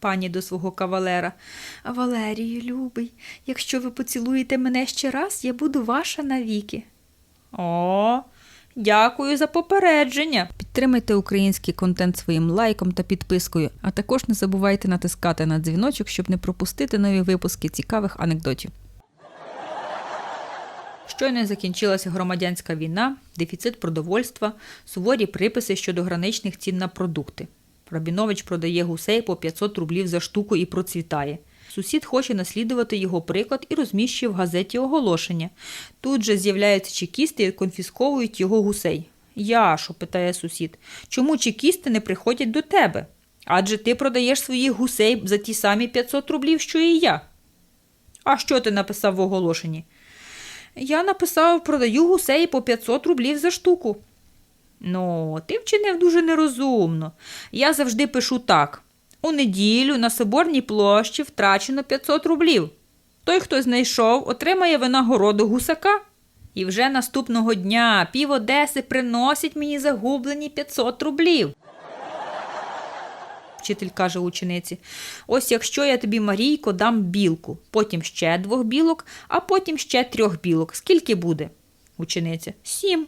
пані до свого кавалера. Валерію, любий, якщо ви поцілуєте мене ще раз, я буду ваша навіки. О, дякую за попередження. Підтримайте український контент своїм лайком та підпискою, а також не забувайте натискати на дзвіночок, щоб не пропустити нові випуски цікавих анекдотів. Щойно закінчилася громадянська війна, дефіцит продовольства, суворі приписи щодо граничних цін на продукти. Рабінович продає гусей по 500 рублів за штуку і процвітає. Сусід хоче наслідувати його приклад і розміщує в газеті оголошення. Тут же з'являються чекісти і конфісковують його гусей. Яшо, питає сусід, чому чекісти не приходять до тебе? Адже ти продаєш своїх гусей за ті самі 500 рублів, що і я. А що ти написав в оголошенні? Я написав, продаю гусей по 500 рублів за штуку. Ну, ти вчинив дуже нерозумно. Я завжди пишу так: у неділю на соборній площі втрачено 500 рублів. Той, хто знайшов, отримає винагороду гусака. І вже наступного дня пів Одеси приносять мені загублені 500 рублів. Вчитель каже учениці: ось якщо я тобі, Марійко, дам білку, потім ще двох білок, а потім ще трьох білок. Скільки буде? Учениця сім.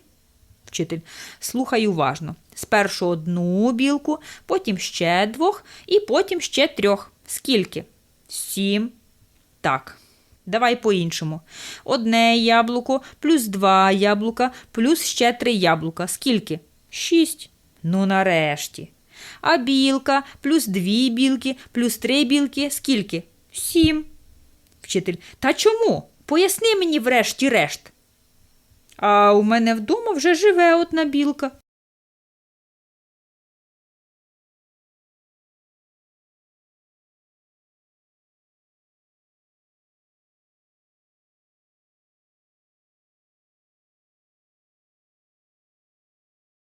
Вчитель, слухай уважно. Спершу одну білку, потім ще двох і потім ще трьох. Скільки? Сім. Так. Давай по-іншому. Одне яблуко, плюс два яблука, плюс ще три яблука. Скільки? Шість. Ну, нарешті. А білка, плюс дві білки, плюс три білки. Скільки? Сім. Вчитель. Та чому? Поясни мені врешті-решт. А у мене вдома вже живе одна білка.